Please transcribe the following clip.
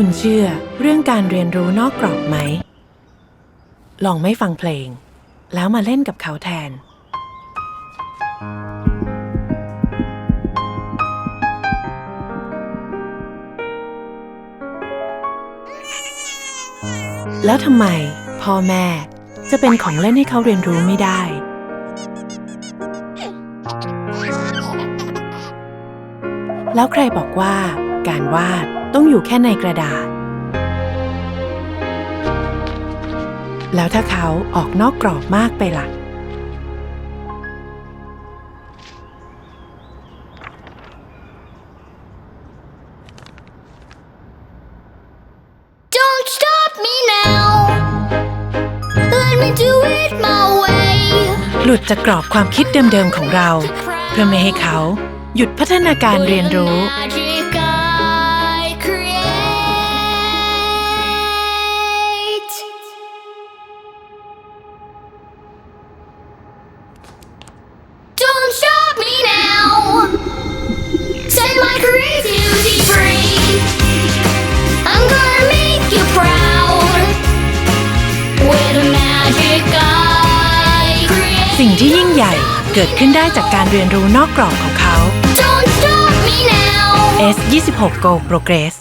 คุณเชื่อเรื่องการเรียนรู้นอกกรอบไหม ลองไม่ฟังเพลง แล้วมาเล่นกับเขาแทน แล้วทำไม พ่อแม่จะเป็นของเล่นให้เขาเรียนรู้ไม่ได้ แล้วใครบอกว่าการวาด ต้องอยู่แค่ในกระดาษ แล้วถ้าเขาออกนอกกรอบมากไปล่ะ Don't stop me now. Let me do it my way. หลุดจากกรอบความคิดเดิมๆของเรา เพื่อไม่ให้เขาหยุดพัฒนาการเรียนรู้ Magic สิ่งที่ยิ่งใหญ่เกิดขึ้นได้จากการเรียนรู้นอกกรอบของเขา Don't stop me now. S26 Go Progress